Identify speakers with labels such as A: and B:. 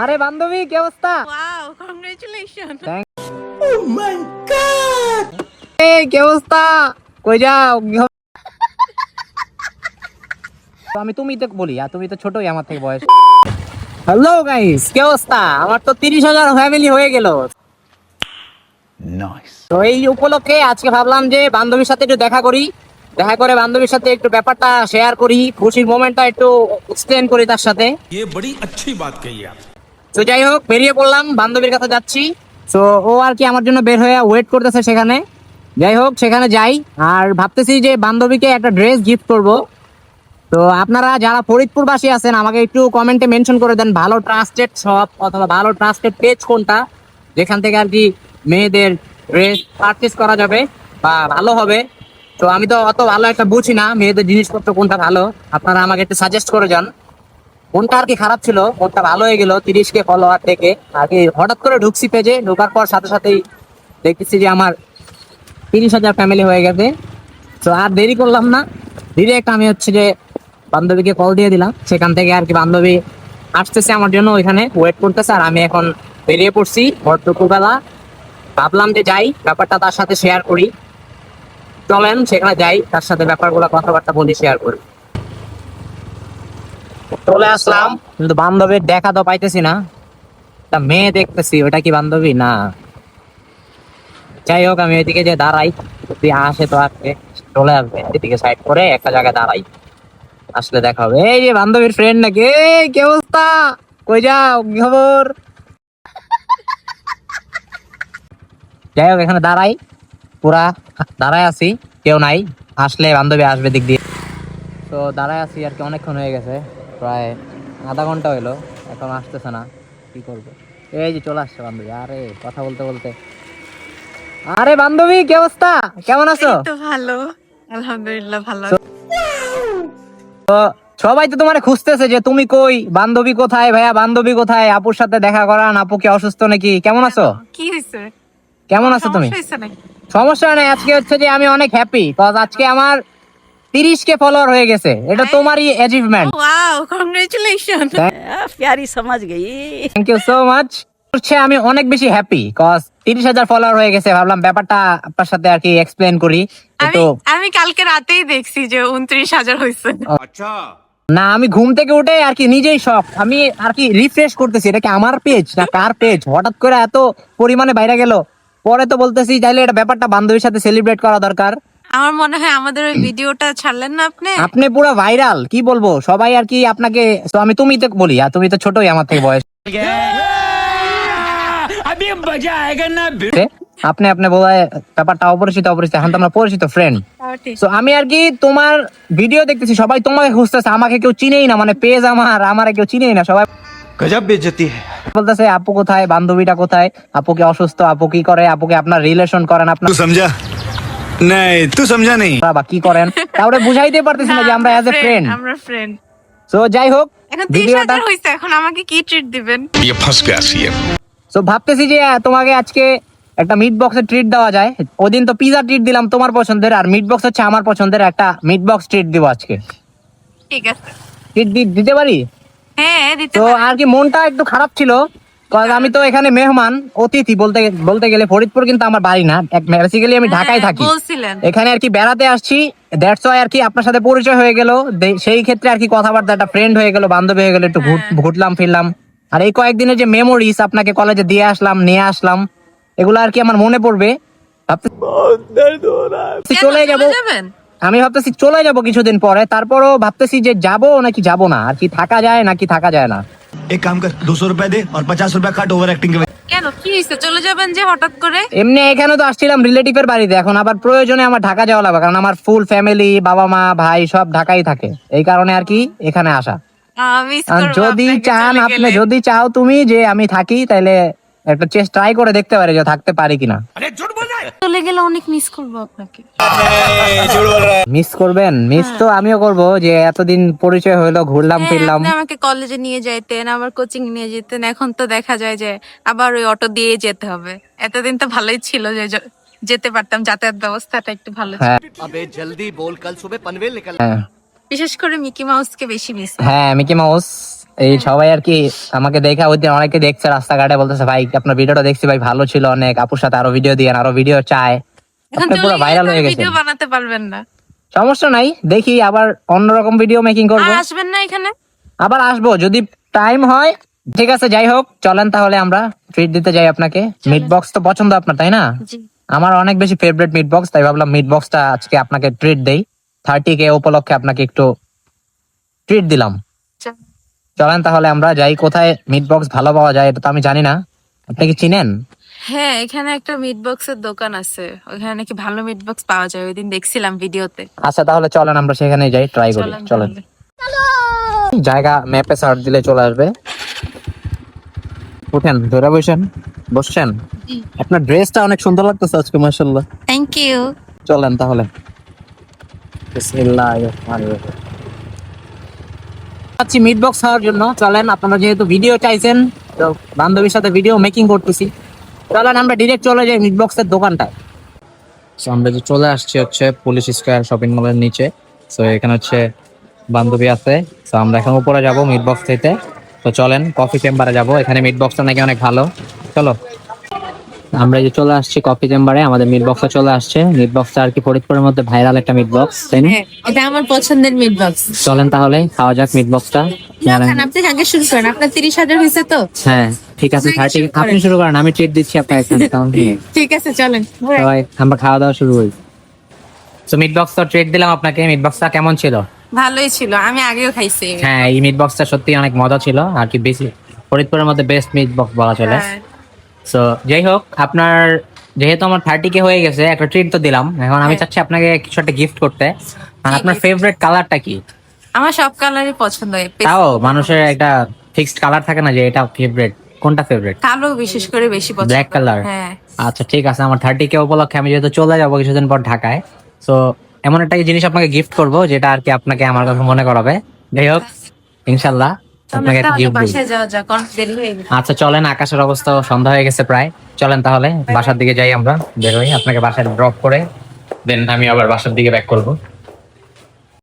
A: আরে বান্ধবী কি অবস্থা
B: Wow, congratulations.
A: এই কি অবস্থা কই যাও কি খবর? তো আমি তুমি তো বলি আর তুমি তো ছোটই আমার থেকে বয়স হ্যালো গাইস কি অবস্থা আমার তো তিরিশ হাজার ফ্যামিলি হয়ে গেল তো এই উপলক্ষে আজকে ভাবলাম যে বান্ধবীর সাথে একটু দেখা করি দেখা করে বান্ধবীর সাথে একটু ব্যাপারটা শেয়ার করি খুশির মোমেন্টটা একটু এক্সপ্লেন করি তার সাথে
C: ये बड़ी अच्छी बात कही आप
A: তো যাই হোক, বেরিয়ে পড়লাম, বান্ধবীর কাছে যাচ্ছি। তো ও আর কি আমার জন্য বের হয়ে ওয়েট করতেছে সেখানে। যাই হোক, সেখানে যাই। আর ভাবতেছি যে বান্ধবীকে একটা ড্রেস গিফট করব। তো আপনারা যারা ফরিদপুরবাসী আছেন, আমাকে একটু কমেন্টে মেনশন করে দেন, ভালো ট্রাস্টেড শপ অথবা ভালো ট্রাস্টেড পেজ কোনটা? যেখান থেকে আর কি মেয়েদের ড্রেস পারচেস করা যাবে বা ভালো হবে। তো আমি তো অত ভালো একটা বুঝি না, মেয়েদের জিনিসপত্র কোনটা ভালো? আপনারা আমাকে একটু সাজেস্ট করে যান। কোনটা আর কি খারাপ ছিল কোনটা ভালো হয়ে গেল তিরিশ কে ফলোয়ার থেকে আর কি হঠাৎ করে ঢুকছি পেজে ঢোকার পর সাথে সাথেই দেখতেছি যে আমার তিরিশ হাজার ফ্যামিলি হয়ে গেছে। তো আর দেরি করলাম না। ডিরেক্ট আমি হচ্ছে যে বান্ধবীকে কল দিয়ে দিলাম। সেখান থেকে আর কি বান্ধবী আসতেছে আমার জন্য ওইখানে ওয়েট করতেছে। আর আমি এখন বেরিয়ে পড়ছি ভর দুপুরবেলা ভাবলাম যে যাই, ব্যাপারটা তার সাথে শেয়ার করি। চলেন, সেখানে যাই, তার সাথে ব্যাপারগুলো কথাবার্তা বলি শেয়ার করি। চলে আসলাম। কিন্তু বান্ধবীর দেখা তো পাইতেছি না। তা মেয়ে দেখতেছি, ওটা কি বান্ধবী? না। যাই হোক, আমি ওইদিকে যে দাঁড়াই, যদি আসে তো আসবে চলে আসবে। এদিকে সাইড করে একটা জায়গায় দাঁড়াই। আসলে দেখা হবে। এই যে বান্ধবীর ফ্রেন্ড নাকি? এই, কি অবস্থা? কই যাও, কি খবর? যাই হোক, এখানে দাঁড়াই। পুরা দাঁড়ায় আছি, কেউ নাই। আসলে বান্ধবী আসবে দিক দিয়ে। তো দাঁড়ায় আছি আর কি, অনেকক্ষণ হয়ে গেছে। প্রায় আধা ঘণ্টা হইল এখন আসতেছে না কি করব? এই যে চলে আসছে বান্ধবী আরে কথা বলতে বলতে। আরে বান্ধবী কি অবস্থা? কেমন আছো?
B: তো ভালো আলহামদুলিল্লাহ ভালো
A: তো সবাই তো তোমার খুঁজতেছে যে তুমি কই বান্ধবী কোথায় ভাইয়া বান্ধবী কোথায় আপুর সাথে দেখা করান আপু কি অসুস্থ নাকি কেমন আছো?
B: কি হয়েছে?
A: কেমন আছো তুমি?
B: সমস্যা
A: নেই আজকে হচ্ছে যে আমি অনেক হ্যাপি কজ আজকে আমার তিরিশ কে ফলোয়ার হয়ে গেছে। এটা তোমারই অ্যাচিভমেন্ট
B: ওয়াও কংগ্রেচুলেশন
D: প্যারি সমাজ গই।
A: থ্যাংক ইউ সো মাচ হচ্ছে আমি অনেক বেশি হ্যাপি কজ তিরিশ হাজার ফলোয়ার হয়ে গেছে। ভাবলাম ব্যাপারটা আপনার সাথে আর কি এক্সপ্লেন করি। তো
B: আমি কালকে রাতেই দেখছি যে উনত্রিশ হাজার হয়েছে।
C: আচ্ছা।
A: না আমি ঘুম থেকে উঠে আর কি নিজেই শখ আমি আর কি রিফ্রেশ করতেছি এটা কি আমার পেজ না কার পেজ হঠাৎ করে এত পরিমাণে বাইরে গেল। পরে তো বলতেছি চাইলে এটা ব্যাপারটা বান্ধবীর সাথে সেলিব্রেট করা দরকার।
B: আমার মনে হয় আমাদের ওই ভিডিওটা ছাড়লেন না আপনি?
A: আপনি পুরো ভাইরাল কি বলব? সবাই আর কি আপনাকে তো আমি তুমি তো বলি আর তুমি তো ছোটই আমার থেকে বয়স। আপনি আপনি বলায় ব্যাপারটা অপরিচিত অপরিচিত এখন তো আমরা পরিচিত ফ্রেন্ড তো আমি আর কি তোমার ভিডিও দেখতেছি সবাই তোমাকে খুঁজতেছে আমাকে কেউ চিনেই না মানে পেজ আমার আমারে কেউ চিনেই না সবাই
C: গজব বেজতি
A: বলতেছে আপু কোথায়? বান্ধবীটা কোথায়? আপু কি অসুস্থ? আপু কি করে? আপু কি আপনার রিলেশন করেন আপনি সমঝা।
C: तू समझा नहीं तू समझा नहीं
A: বা কি করেন তাহলে বুঝাইতে পারতেছি না যে আমরা অ্যাজ এ ফ্রেন্ড
B: আমরা ফ্রেন্ড
A: তো যাই হোক
B: এখন তিরিশ
A: ভিডিওটা
B: হাজার হয়েছে এখন আমাকে কি ট্রিট দিবেন
C: ये फंस गया सीएम
A: তো ভাবতেছি যে আহ, তোমাকে আজকে একটা মিট বক্সের ট্রিট দেওয়া যায় ওদিন তো পিজা ট্রিট দিলাম তোমার পছন্দের আর মিট বক্স হচ্ছে আমার পছন্দের একটা মিট বক্স ট্রিট দিব আজকে
B: ঠিক আছে
A: ট্রিট দিতে পারি
B: হ্যাঁ দিতে
A: তো
B: পারেন।
A: আর কি মনটা একটু খারাপ ছিল কারণ আমি তো এখানে মেহমান অতিথি বলতে বলতে গেলে ফরিদপুর কিন্তু আমার বাড়ি না। বেসিক্যালি আমি ঢাকায়
B: হ্যাঁ,
A: থাকি। এখানে আর কি বেড়াতে আসছি দ্যাটস ওয়াই আর কি আপনার সাথে পরিচয় হয়ে গেল। সেই ক্ষেত্রে আর কি কথাবার্তা একটা ফ্রেন্ড হয়ে গেল বান্ধবী হয়ে গেল একটু
B: হ্যাঁ।
A: ঘুরলাম ফিরলাম। আর এই কয়েকদিনের যে মেমোরিজ আপনাকে কলেজে দিয়ে আসলাম নিয়ে আসলাম এগুলো আর কি আমার মনে পড়বে। চলে যাব। আমি ভাবতেছি চলে যাব কিছুদিন পরে তারপরও ভাবতেছি যে যাব নাকি যাব না আর কি থাকা যায় নাকি থাকা যায় না।
E: এক কাম কর 200 রুপিয়া দে আর 50 রুপিয়া কাট ওভার অ্যাক্টিং
B: কেন? কি হইছে? চলে যাবেন যে হঠাৎ করে?
A: এমনি এখানে তো আসছিলাম রিলেটিভের বাড়িতে এখন আবার প্রয়োজনে আমার ঢাকা যাওয়া লাগবে কারণ আমার ফুল ফ্যামিলি বাবা মা ভাই সব ঢাকাই থাকে। এই কারণে আর কি এখানে আসা। যদি চান আপনি যদি চাও তুমি যে আমি থাকি তাহলে একটা চেষ্টা ট্রাই করে দেখতে পারি যে থাকতে পারি কিনা।
C: আরে
B: চলে গেলে অনেক মিস করব আপনাকে।
A: মিস করবেন? মিস তো হ্যাঁ। আমিও করব যে এতদিন পরিচয় হলো ঘুরলাম
B: হ্যাঁ,
A: ফিরলাম।
B: আমাকে কলেজে নিয়ে যাইতেন আবার কোচিং নিয়ে যেতেন এখন তো দেখা যায় যে আবার ওই অটো দিয়ে যেতে হবে। এতদিন তো ভালোই ছিল যে যেতে পারতাম যাতায়াত ব্যবস্থাটা একটু ভালো ছিল।
A: হ্যাঁ।
B: বিশেষ করে মিকি মাউসকে বেশি মিস
A: হ্যাঁ মিকি মাউস। এই সবাই আর কি আমাকে দেখে ওই দিন অনেকে দেখছে রাস্তাঘাটে বলতেছে ভাই আপনার ভিডিওটা দেখছি ভাই ভালো ছিল অনেক। আপুর সাথে আরও ভিডিও দিয়েন আরও ভিডিও চায়। আপনি পুরো ভাইরাল হয়ে গেছে।
B: ভিডিও বানাতে পারবেন না।
A: সমস্যা নাই দেখি আবার অন্যরকম ভিডিও মেকিং করব।
B: আসবেন না এখানে?
A: আবার আসব যদি টাইম হয়। ঠিক আছে যাই হোক চলেন তাহলে আমরা ট্রিট দিতে যাই আপনাকে। মিট বক্স তো পছন্দ আপনার তাই না? আমার অনেক বেশি ফেভারিট মিট বক্স তাই ভাবলাম মিট বক্সটা আজকে আপনাকে ট্রিট দেই। থার্টি কে উপলক্ষে আপনাকে একটু ট্রিট দিলাম। চলেন তাহলে আমরা যাই। কোথায় মিট বক্স ভালো পাওয়া যায় এটা তো আমি জানি না। আপনি কি চিনেন?
B: হ্যাঁ এখানে একটা মিট বক্সের দোকান আছে। ওখানে নাকি ভালো মিট বক্স পাওয়া যায়। ওই দিন দেখছিলাম ভিডিওতে।
A: আচ্ছা তাহলে চলেন আমরা সেখানে যাই ট্রাই করি।
B: চলেন
A: চলেন। জায়গা ম্যাপে সার্চ দিলে চলে আসবে। উঠেন ধরে বসেন বসছেন? আপনার ড্রেসটা অনেক সুন্দর লাগতেছে আজকে মাশাআল্লাহ।
B: থ্যাংক ইউ
A: চলেন তাহলে। বিসমিল্লাহির রহমানির রহিম। পাচ্ছি মিট বক্স খাওয়ার জন্য। চলেন আপনারা যেহেতু ভিডিও চাইছেন তো বান্ধবীর সাথে ভিডিও মেকিং করতেছি। চলেন আমরা ডিরেক্ট চলে যাই মিট বক্সের দোকানটায়। So, আমরা যে চলে আসছি হচ্ছে পুলিশ স্কোয়ার শপিং মলের নিচে। তো এখানে হচ্ছে বান্ধবী আছে। তো আমরা এখন উপরে যাব মিট বক্স খেতে তো চলেন কফি চেম্বারে যাব। এখানে মিট বক্সটা নাকি অনেক ভালো। চলো। আমরা যে চলে আসছি কফি চেম্বারে আমাদের মিট বক্সটা চলে আসছে। মিট বক্স আর কি ফরিদপুরের মধ্যে ভাইরাল একটা মিট বক্স তাই না?
B: হ্যাঁ এটা আমার পছন্দের মিট বক্স
A: চলেন তাহলে খাওয়া যাক মিট বক্সটা
B: আপনি আগে শুরু করেন আপনার তিরিশ হাজার হয়েছে তো।
A: হ্যাঁ ঠিক আছে থার্টি আপনি শুরু করেন আমি ট্রিট দিচ্ছি আপনার?
B: ঠিক আছে চলেন
A: আমরা খাওয়া দাওয়া শুরু করি। তো মিট বক্স তো ট্রিট দিলাম আপনাকে মিট বক্সটা কেমন ছিল?
B: ভালোই ছিল আমি আগেও খাইছি।
A: হ্যাঁ এই মিট বক্সটা সত্যি অনেক মজা ছিল আর কি বেশি ফরিদপুরের মধ্যে বেস্ট মিট বক্স বলা চলে।
B: হ্যাঁ।
A: সো যাই হোক আপনার যেহেতু আমার থার্টি কে হয়ে গেছে একটা ট্রিট তো দিলাম। এখন আমি
B: হ্যাঁ।
A: চাচ্ছি আপনাকে কিছু একটা গিফট করতে। আর আপনার ফেভারিট কালারটা কি?
B: আমার সব কালারই পছন্দ
A: তাও মানুষের একটা ফিক্সড কালার থাকে না যে এটা ফেভারিট কোনটা ফেভারিট
B: কালো বিশেষ করে বেশি পছন্দ।
A: ব্ল্যাক কালার
B: হ্যাঁ।
A: আচ্ছা ঠিক আছে আমার থার্টি কে উপলক্ষে আমি যেহেতু চলে যাব কিছুদিন পর ঢাকায় তো এমন একটা জিনিস আপনাকে গিফট করব যেটা আর কি আপনাকে আমার কথা মনে করাবে। যাই হোক ইনশাল্লাহ। আচ্ছা চলেন আকাশের অবস্থা সন্ধ্যা হয়ে গেছে প্রায়। চলেন তাহলে বাসার দিকে যাই আমরা বের হই। আপনাকে বাসায় ড্রপ করে দেন আমি আবার বাসার দিকে ব্যাক করব।